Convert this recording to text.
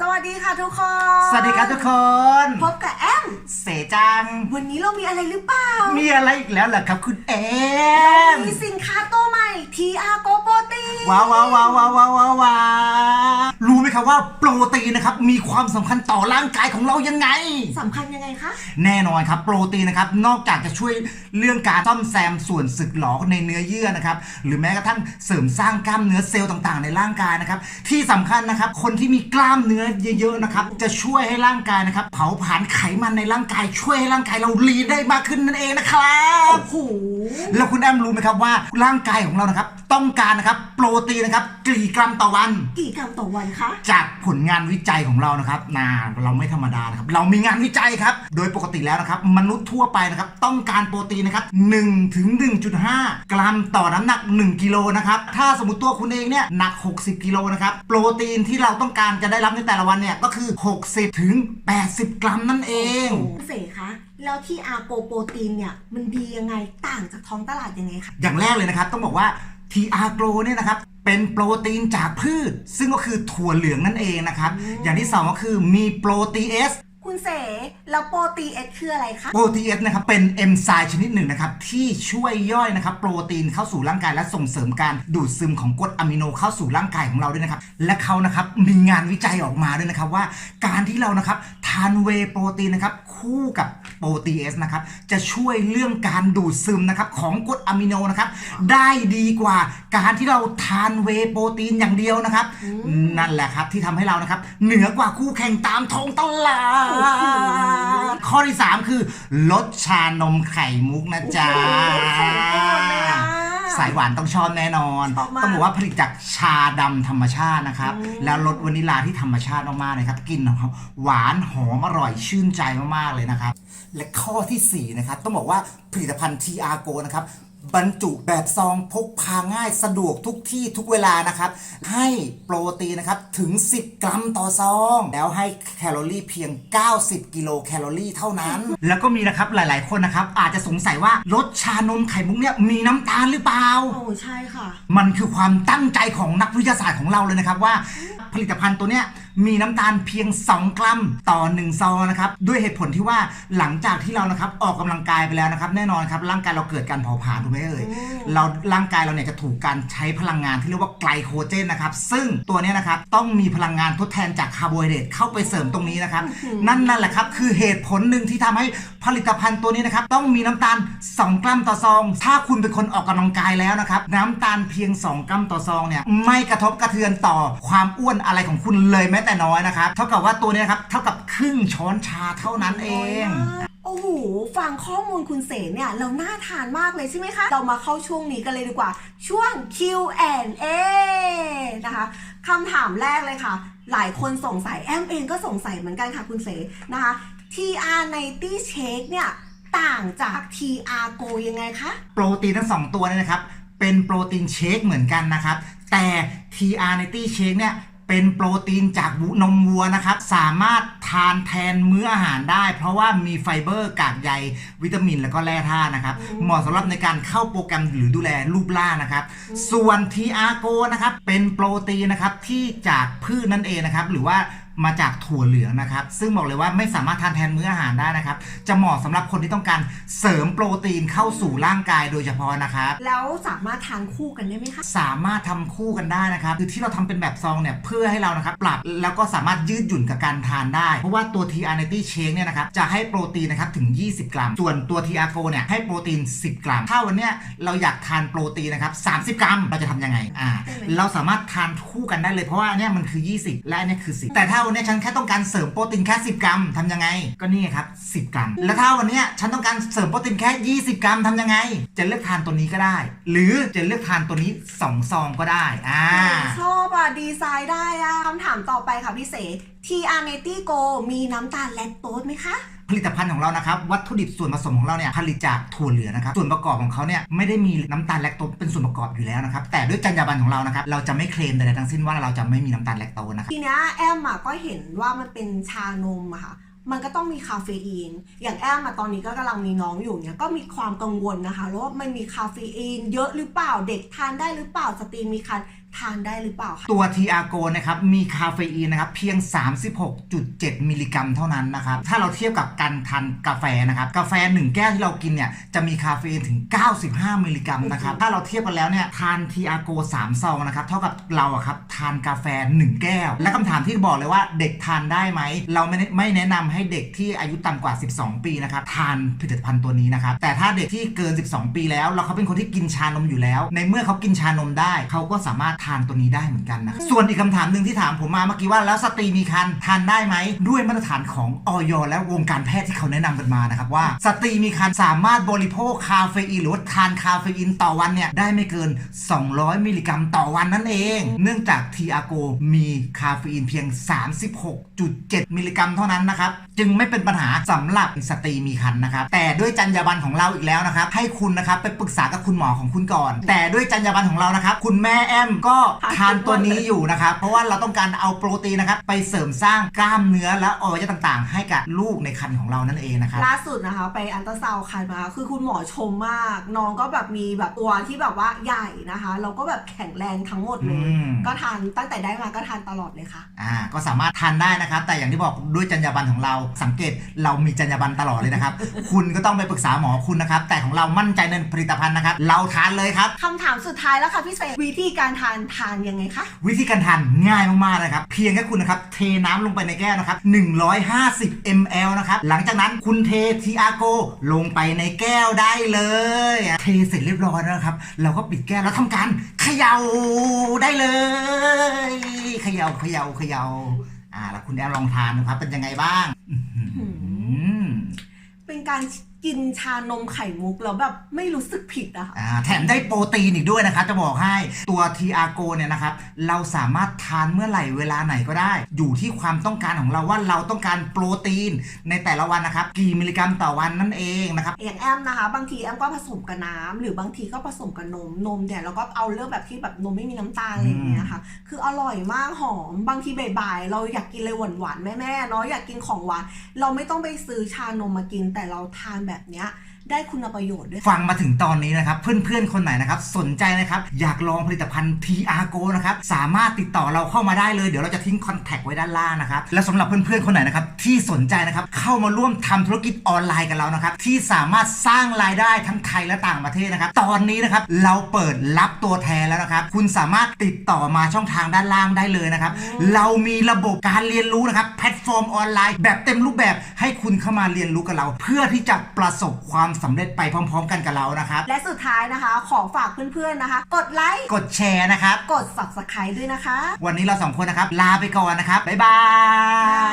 สวัสดีค่ะทุกคน สวัสดีครับทุกคน พบกับแอม เสจัง วันนี้เรามีอะไรหรือเปล่า มีอะไรอีกแล้วเหรอครับคุณแอม มีสินค้าตัวใหม่ TR Go Protein ว้าวว้าวว้าวว้าวว้าวว้าวว้าวรู้ ไหมครับว่าโปรตีนนะครับมีความสำคัญต่อร่างกายของเรายังไง สำคัญยังไงคะ แน่นอนครับ โปรตีนนะครับนอกจากจะช่วยเรื่องการซ่อมแซมส่วนสึกหรอในเนื้อเยื่อนะครับหรือแม้กระทั่งเสริมสร้างกล้ามเนื้อเซลล์ต่างๆ ในร่างกายนะครับที่สำคัญนะครับคนที่มีกล้ามเนื้อเยอะๆนะครับจะช่วยให้ร่างกายนะครับเผาผลาญไขมันในร่างกาย ช่วยให้ร่างกายเราลีนได้มากขึ้นนั่นเองนะครับโอ้โหแล้วคุณแอมรู้ไหมครับว่าร่างกายของเรานะครับต้องการนะครับโปรตีนนะครับกี่กรัมต่อวัน กี่กรัมต่อวันคะจากผลงานวิจัยของเรานะครับนาเราไม่ธรรมดานะครับ เรามีงานวิจัยครับ โดยปกติแล้วนะครับ มนุษย์ทั่วไปนะครับ ต้องการโปรตีนนะครับ1ถึง1.5 กรัมต่อน้ำหนัก 1 กิโลนะครับ ถ้าสมมติตัวคุณเองเนี่ยหนัก 60 กิโลนะครับ โปรตีนที่เราต้องการจะได้รับในแต่ละวันเนี่ยก็คือ 60ถึง80 กรัมนั่นเองคุณเสคะแล้ว TR Go Protein เนี่ยมันดียังไงต่างจากท้องตลาดยังไงคะอย่างแรกเลยนะครับต้องบอกว่า TR Grow เนี่ยนะครับเป็นโปรตีนจากพืช ซึ่งก็คือถั่วเหลืองนั่นเองนะครับ อย่างที่สองก็คือมีโปรตีเอสคุณเสแล้วโปรตีเอสคืออะไรคะ โปรตีเอสนะครับเป็นเอนไซม์ชนิดหนึ่งนะครับที่ช่วยย่อยนะครับโปรตีนเข้าสู่ร่างกายและส่งเสริมการดูดซึมของกรดอะมิโนเข้าสู่ร่างกายของเราด้วยนะครับ และเขานะครับมีงานวิจัยออกมาด้วยนะครับว่า การที่เรานะครับทานเวย์โปรตีนนะครับคู่กับ โปรตีเอสนะครับจะช่วยเรื่องการดูดซึมนะครับของกรดอะมิโนนะครับได้ดีกว่าการที่เราทานเวย์โปรตีนอย่างเดียวนะครับ นั่นแหละครับที่ทำให้เรานะครับ เหนือกว่าคู่แข่งตามท้องตลาด ข้อที่ 3 คือลดชานมไข่มุกนะจ๊ะของโปรดเลยอะ สายหวานต้องชอบแน่นอน ชอบมากต้องบอกว่าผลิตจากชาดำธรรมชาตินะครับแล้วรสวานิลาที่ธรรมชาติมากๆเลยครับกลิ่นของเขาหวานหอมอร่อยชื่นใจมากๆเลยนะครับ และข้อทีสี่4 นะครับ ต้องบอกว่าผลิตภัณฑ์ TR Go นะครับ บรรจุแบบซองพกพาง่ายสะดวกทุกที่ทุกเวลานะครับ ให้โปรตีนนะครับถึง 10 กรัมต่อซอง แล้วให้แคลอรี่เพียง 90 กิโลแคลอรี่เท่านั้น แล้วก็มีนะครับหลายๆ คนนะครับ อาจจะสงสัยว่ารสชานมไข่มุกเนี่ยมีน้ำตาลหรือเปล่า โอ้ใช่ค่ะ มันคือความตั้งใจของนักวิทยาศาสตร์ของเราเลยนะครับว่า ผลิตภัณฑ์ตัวเนี้ยมีน้ำตาลเพียง 2 กรัมต่อ 1 ซองนะครับด้วยเหตุผลที่ว่าหลังจากที่เรานะครับออกกำลังกายไปแล้วนะครับ แน่นอนครับร่างกายเราเกิดการเผาผลาญถูกไหมเอ่ยเราร่างกายเราเนี่ยจะถูกการใช้พลังงานที่เรียกว่าไกลโคเจนนะครับซึ่งตัวเนี้ยนะครับต้องมีพลังงานทดแทนจากคาร์โบไฮเดรตเข้าไปเสริมตรงนี้นะครับนั่นนั่นแหละครับคือเหตุผลหนึ่งที่ทำให้ผลิตภัณฑ์ตัวนี้นะครับต้องมีน้ำตาล 2 กรัมต่อซอง ถ้าคุณเป็นคนออกกำลังกายแล้วนะครับน้ำตาลเพียง 2 กรัมต่อซองเนี่ยไม่กระทบกระเทือนต่อความอ้วนอะไรของคุณเลยแม้แต่น้อยนะครับ เท่ากับว่าตัวเนี้ยครับ เท่ากับครึ่งช้อนชาเท่านั้นเอง โอ้โห ฟังข้อมูลคุณเสเนี่ย เราน่าทานมากเลยใช่ไหมคะ เรามาเข้าช่วงนี้กันเลยดีกว่า ช่วง Q&A นะคะคำถามแรกเลยค่ะ หลายคนสงสัยแอมเองก็สงสัยเหมือนกันค่ะคุณเสนะคะ TR 90 Shake เนี่ยต่างจาก TR Go ยังไงคะ โปรตีนทั้งสองตัวเนี่ยนะครับ เป็นโปรตีนเชคเหมือนกันนะครับ แต่ TR n 90 Shake เนี่ย เป็นโปรตีนจากนมวัวนะครับ สามารถทานแทนมื้ออาหารได้ เพราะว่ามีไฟเบอร์กากใยวิตามินแล้วก็แร่ธาตุนะครับ เหมาะสำหรับในการเข้าโปรแกรมหรือดูแลรูปร่างนะครับ ส่วน TR Go นะครับ เป็นโปรตีนนะครับที่จากพืชนั่นเองนะครับ หรือว่า มาจากถั่วเหลืองนะครับ ซึ่งบอกเลยว่าไม่สามารถทานแทนมื้ออาหารได้นะครับ จะเหมาะสำหรับคนที่ต้องการเสริมโปรตีนเข้าสู่ร่างกายโดยเฉพาะนะครับแล้วสามารถทานคู่กันได้ไหมคะสามารถทำคู่กันได้นะครับคือที่เราทำเป็นแบบซองเนี่ยเพื่อให้เรานะครับปรับแล้วก็สามารถยืดหยุ่นกับการทานได้ เพราะว่าตัว TR n 90 Shake เนี่ยนะครับจะให้โปรตีนนะครับถึง 20 กรัม ส่วนตัว TR Go เนี่ยให้โปรตีน 10 กรัม ถ้าวันเนี้ยเราอยากทานโปรตีนนะครับ30 กรัมเราจะทำยังไงอ่าได้ไหมเราสามารถทานคู่กันได้เลยเพราะว่าอันเนี้ยมันคือ 20 และอันเนี้ยคือ 10 แต่ถ้าวันเนี้ยฉันแค่ต้องการเสริมโปรตีนแค่ 10 กรัมทำยังไง ก็นี่ครับ 10 กรัม แล้วถ้าวันนี้ฉันต้องการเสริมโปรตีนแค่ 20 กรัมทำยังไง จะเลือกทานตัวนี้ก็ได้ หรือจะเลือกทานตัวนี้สองซองก็ได้อ่าชอบอะดีไซน์ได้อะคำถามต่อไปค่ะพี่เสทีอาร์เนตี้โกมีน้ำตาลแลคโตสไหมคะ ผลิตภัณฑ์ของเรานะครับ วัตถุดิบส่วนผสมของเราเนี่ยผลิตจากถั่วเหลืองนะครับ ส่วนประกอบของเขาเนี่ยไม่ได้มีน้ำตาลแลคโตสเป็นส่วนประกอบอยู่แล้วนะครับ แต่ด้วยจรรยาบรรณของเรานะครับ เราจะไม่เคลมใดๆทั้งสิ้นว่าเราจะไม่มีน้ำตาลแลคโตสนะครับทีนี้แอมอะก็เห็นว่ามันเป็นชานมอะค่ะมันก็ต้องมีคาเฟอีน อย่างแอมตอนนี้ก็กำลังมีน้องอยู่เนี่ยก็มีความกังวลนะคะว่ามันมีคาเฟอีนเยอะหรือเปล่า เด็กทานได้หรือเปล่าสตรีมีคัน ทานได้หรือเปล่าคะตัว t ีอาโกนะครับ มีคาเฟอีนนะครับเพียง 36.7 มิลลิกรัมเท่านั้นนะครับ ถ้าเราเทียบกับการทานกาแฟนะครับ กาแฟ 1 แก้วที่เรากินเนี่ย จะมีคาเฟอีนถึง 95 มิลลิกรัมนะครับ ถ้าเราเทียบกันแล้วเนี่ย ทาน t ีอาโก 3 ซองนะครับ เท่ากับเราอะครับ ทานกาแฟ 1 แก้ว และคำถามที่บอกเลยว่าเด็กทานได้ไหม เราไม่ได้ไม่แนะนำให้เด็กที่อายุต่ำกว่า 12 ปีนะครับ ทานผลิตภัณฑ์ตัวนี้นะครับ แต่ถ้าเด็กที่เกิน 12 ปีแล้ว แล้วเขาเป็นคนที่กินชานมอยู่แล้ว ในเมื่อเขากินชานมได้ เขาก็สามารถทานตัวนี้ได้เหมือนกันนะส่วนอีกคำถามหนึ่งที่ถามผมมาเมื่อกี้ว่าแล้วสตรีมีครรภ์ทานได้ไหมด้วยมาตรฐานของออยและวงการแพทย์ที่เขาแนะนำกันมานะครับว่าสตรีมีครรภ์สามารถบริโภคคาเฟอีนหรือว่าทานคาเฟอีนต่อวันเนี่ยได้ไม่เกิน 200 มิลลิกรัมต่อวันนั่นเอง เนื่องจากทีอาโกมีคาเฟอีนเพียง 36.7 มิลลิกรัมเท่านั้นนะครับจึงไม่เป็นปัญหาสำหรับสตรีมีครรภ์นะครับแต่ด้วยจรรยาบรรณของเราอีกแล้วนะครับให้คุณนะครับไปปรึกษากับคุณหมอของคุณก่อน แต่ด้วยจรรยาบรรณของเรานะครับคุณแม่แอมก็ทานตัวนี้อยู่นะครับ เพราะว่าเราต้องการเอาโปรตีนนะครับไปเสริมสร้างกล้ามเนื้อและอวัยวะต่างๆ ให้กับลูกในครรภ์ของเรานั่นเองนะครับล่าสุดนะคะ ไปอันตราซาวด์คันมา คือคุณหมอชมมาก น้องก็แบบมีแบบตัวที่แบบว่าใหญ่นะคะแล้วก็แบบแข็งแรงทั้งหมดเลยอืมก็ทานตั้งแต่ได้มาก็ทานตลอดเลยค่ะอ่าก็สามารถทานได้นะครับ แต่อย่างที่บอกด้วยจรรยาบรรณของเราสังเกตเรามีจรรยาบรรณตลอดเลยนะครับ คุณก็ต้องไปปรึกษาหมอคุณนะครับ แต่ของเรามั่นใจในผลิตภัณฑ์นะครับ เราทานเลยครับคำถามสุดท้ายแล้วค่ะพี่เซวิธีการทานทานยังไงคะ วิธีการทานง่ายมากๆนะครับ เพียงแค่คุณนะครับเทน้ำลงไปในแก้วนะครับ 150 ml นะครับ หลังจากนั้นคุณเททีอาโกลงไปในแก้วได้เลยอะเทเสร็จเรียบร้อยแล้วนะครับ เราก็ปิดแก้วแล้วทำการเขย่าได้เลย เขย่าเขย่าเขย่าอ่าแล้วคุณแอมลองทานนะครับเป็นยังไงบ้าง อื้อหือ เป็นการ กินชานมไข่มุกแล้วแบบไม่รู้สึกผิดอะค่ะ อ่าแถมได้โปรตีนอีกด้วยนะครับจะบอกให้ตัวทีอาโกเนี่ยนะครับ เราสามารถทานเมื่อไหร่เวลาไหนก็ได้ อยู่ที่ความต้องการของเราว่าเราต้องการโปรตีนในแต่ละวันนะครับ กี่มิลลิกรัมต่อวันนั่นเองนะครับ อย่างแอมนะคะ บางทีแอมก็ผสมกับน้ำหรือบางทีก็ผสมกับนมนมเนี่ยแล้วก็เอาเลือกแบบที่แบบนมไม่มีน้ำตาลอะไรอย่างเงี้ยค่ะ คืออร่อยมากหอมบางทีบ่ายๆเราอยากกินอะไรหวานๆแม่ๆเนาะอยากกินของหวานเราไม่ต้องไปซื้อชานมมากินแต่เราทานแบบเนี้ย ได้คุณประโยชน์ด้วย ฟังมาถึงตอนนี้นะครับ เพื่อนๆ คนไหนนะครับ สนใจนะครับ อยากลองผลิตภัณฑ์ TR Go นะครับ สามารถติดต่อเราเข้ามาได้เลย เดี๋ยวเราจะทิ้งคอนแทคไว้ด้านล่างนะครับ และสำหรับเพื่อนๆ คนไหนนะครับ ที่สนใจนะครับ เข้ามาร่วมทำธุรกิจออนไลน์กับเรานะครับ ที่สามารถสร้างรายได้ทั้งไทยและต่างประเทศนะครับ ตอนนี้นะครับ เราเปิดรับตัวแทนแล้วนะครับ คุณสามารถติดต่อมาช่องทางด้านล่างได้เลยนะครับ เรามีระบบการเรียนรู้นะครับ แพลตฟอร์มออนไลน์ แบบเต็มรูปแบบให้คุณเข้ามาเรียนรู้กับเรา เพื่อที่จะประสบความสำเร็จไปพร้อม ๆ กันกับเรานะครับและสุดท้ายนะคะขอฝากเพื่อนๆนะคะ กดไลค์กดแชร์นะครับ กด subscribe ด้วยนะคะ วันนี้เราสองคนนะครับ ลาไปก่อนนะครับบ๊ายบาย